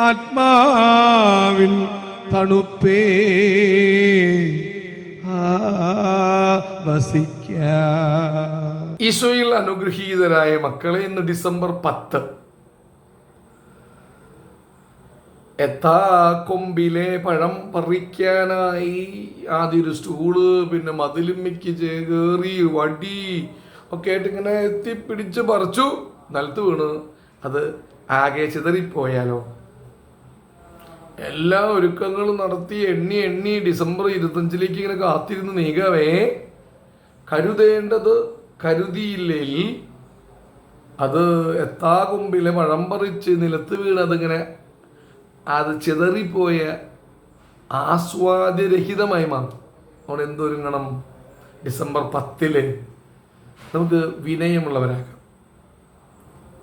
ആത്മാവിൻ തണുപ്പേ. വസിക്ക. ഈശോയിൽ അനുഗ്രഹീതരായ മക്കളെ ഇന്ന് ഡിസംബർ പത്ത്. എത്താ കൊമ്പിലെ പഴം പറിക്കാനായി. ആദ്യം ഒരു സ്റ്റൂൾ പിന്നെ മതിലുമ്മിക്ക് ചേറി വടി ഒക്കെ ആയിട്ട് ഇങ്ങനെ എത്തിപ്പിടിച്ച് പറിച്ചു. നിലത്ത് വീണ്. അത് ആകെ ചിതറിപ്പോയാലോ? എല്ലാ ഒരുക്കങ്ങളും നടത്തി എണ്ണി എണ്ണി ഡിസംബർ ഇരുപത്തഞ്ചിലേക്ക് ഇങ്ങനെ കാത്തിരുന്ന് നീങ്ങവേ. കരുതേണ്ടത് കരുതിയില്ലെങ്കിൽ അത് എത്താ കൊമ്പിലെ മഴം പറിച്ച് നിലത്ത് വീണ് അതിങ്ങനെ അത് ചിതറിപ്പോയ ആസ്വാദ്യരഹിതമായി മാറും. അവിടെ എന്തൊരുങ്ങണം? ഡിസംബർ പത്തിൽ നമുക്ക് വിനയമുള്ളവരാകാം.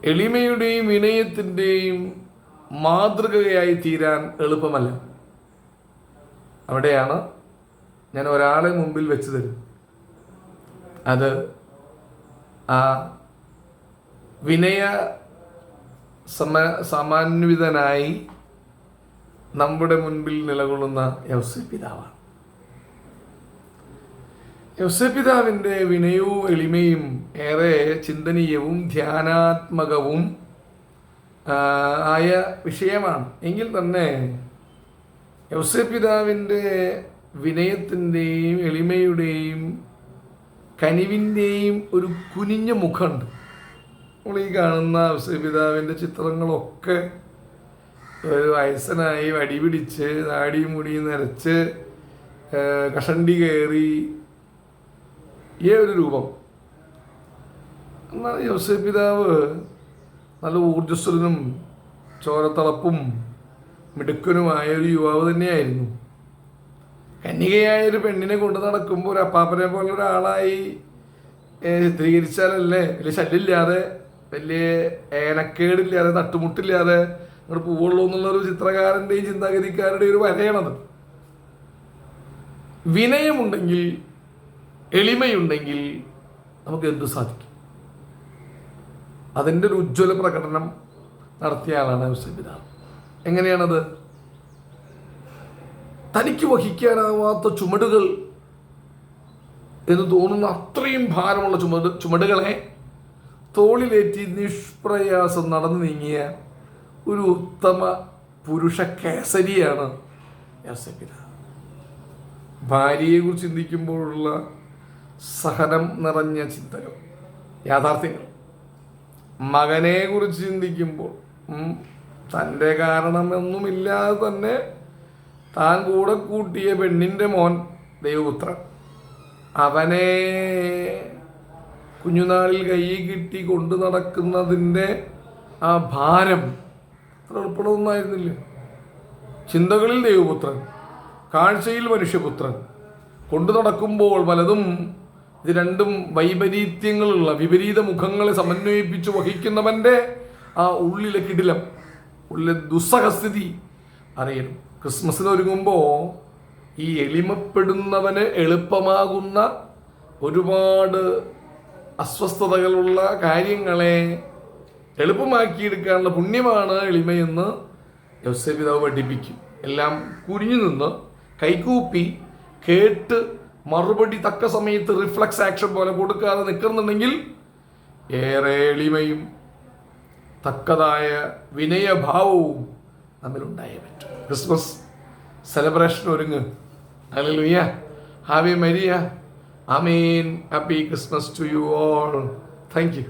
എളിമയുടെയും വിനയത്തിന്റെയും മാതൃകയായി തീരാൻ എളുപ്പമല്ല. അവിടെയാണ് ഞാൻ ഒരാളെ മുമ്പിൽ വെച്ച് തരും. അത് ആ വിനയ സമ സമാന്വിതനായി നമ്മുടെ മുൻപിൽ നിലകൊള്ളുന്ന യൗസെ പിതാവാണ്. യൗസെ വിനയവും എളിമയും ഏറെ ചിന്തനീയവും ധ്യാനാത്മകവും ആയ വിഷയമാണ്. എങ്കിൽ തന്നെ യൗസെ പിതാവിന്റെ വിനയത്തിന്റെയും എളിമയുടെയും കനിവിന്റെയും ഒരു കുനിഞ്ഞ മുഖമുണ്ട്. നമ്മൾ ഈ കാണുന്ന യൗസെ പിതാവിന്റെ ചിത്രങ്ങളൊക്കെ ഒരു വയസ്സനായി വടിപിടിച്ച് താടി മുടി നരച്ച് കഷണ്ടി കയറി ഈ ഒരു രൂപം. എന്നാൽ യോസഫ് പിതാവ് നല്ല ഊർജസ്വലനും ചോരത്തളപ്പും മിടുക്കനുമായ ഒരു യുവാവ് തന്നെയായിരുന്നു. കന്യകയായ ഒരു പെണ്ണിനെ കൊണ്ട് നടക്കുമ്പോൾ ഒരു അപ്പാപ്പനെ പോലെ ഒരാളായി ചിത്രീകരിച്ചാലല്ലേ? വലിയ ശല്യമില്ലാതെ വലിയ ഏനക്കേടില്ലാതെ തട്ടുമുട്ടില്ലാതെ അങ്ങോട്ട് പോവുള്ളൂ എന്നുള്ളൊരു ചിത്രകാരന്റെയും ചിന്താഗതിക്കാരുടെയും ഒരു വരയാണത്. വിനയമുണ്ടെങ്കിൽ എളിമയുണ്ടെങ്കിൽ നമുക്ക് എന്ത് സാധിക്കും. അതിന്റെ ഒരു ഉജ്ജ്വല പ്രകടനം നടത്തിയ ആളാണ് പിതാവ്. എങ്ങനെയാണത്? തനിക്ക് വഹിക്കാനാവാത്ത ചുമടുകൾ എന്ന് തോന്നുന്ന അത്രയും ഭാരമുള്ള ചുമട് ചുമടുകളെ തോളിലേറ്റി നിഷ്പ്രയാസം നടന്നു നീങ്ങിയ ഒരു ഉത്തമ പുരുഷ കേസരിയാണ് ഭാര്യയെക്കുറിച്ച് ചിന്തിക്കുമ്പോഴുള്ള സഹനം നിറഞ്ഞ ചിന്തകൾ യാഥാർത്ഥ്യങ്ങൾ. മകനെ കുറിച്ച് ചിന്തിക്കുമ്പോൾ തന്റെ കാരണമൊന്നുമില്ലാതെ തന്നെ താൻ കൂടെ കൂട്ടിയ പെണ്ണിന്റെ മോൻ ദൈവപുത്രൻ. അവനെ കുഞ്ഞുനാളിൽ കൈ കിട്ടി കൊണ്ടു നടക്കുന്നതിന്റെ ആ ഭാരം അത്ര എളുപ്പമൊന്നായിരുന്നില്ല ചിന്തകളിൽ ദൈവപുത്രൻ കാഴ്ചയിൽ മനുഷ്യപുത്രൻ. കൊണ്ടു നടക്കുമ്പോൾ പലതും ഇത് രണ്ടും വൈപരീത്യങ്ങളുള്ള വിപരീത മുഖങ്ങളെ സമന്വയിപ്പിച്ച് വഹിക്കുന്നവന്റെ ആ ഉള്ളിലെ കിടിലം ഉള്ളിലെ ദുസ്സഹസ്ഥിതി അറിയണം. ക്രിസ്മസിന് ഒരുങ്ങുമ്പോൾ ഈ എളിമപ്പെടുന്നവന് എളുപ്പമാകുന്ന ഒരുപാട് അസ്വസ്ഥതകളുള്ള കാര്യങ്ങളെ എളുപ്പമാക്കിയെടുക്കാനുള്ള പുണ്യമാണ് എളിമയെന്ന് യൗസേ പിതാവ് പഠിപ്പിക്കും. എല്ലാം കുനിഞ്ഞു നിന്ന് കൈകൂപ്പി കേട്ട് മറുപടി തക്ക സമയത്ത് റിഫ്ലക്സ് ആക്ഷൻ പോലെ കൊടുക്കാതെ നിൽക്കുന്നുണ്ടെങ്കിൽ ഏറെ എളിമയും തക്കതായ വിനയഭാവവും തമ്മിലുണ്ടായേ പറ്റും. ക്രിസ്മസ് സെലിബ്രേഷൻ ഒരുങ്ങ്. ഹല്ലേലൂയ ഹാവി മരിയ ആമീൻ happy Christmas to you all thank you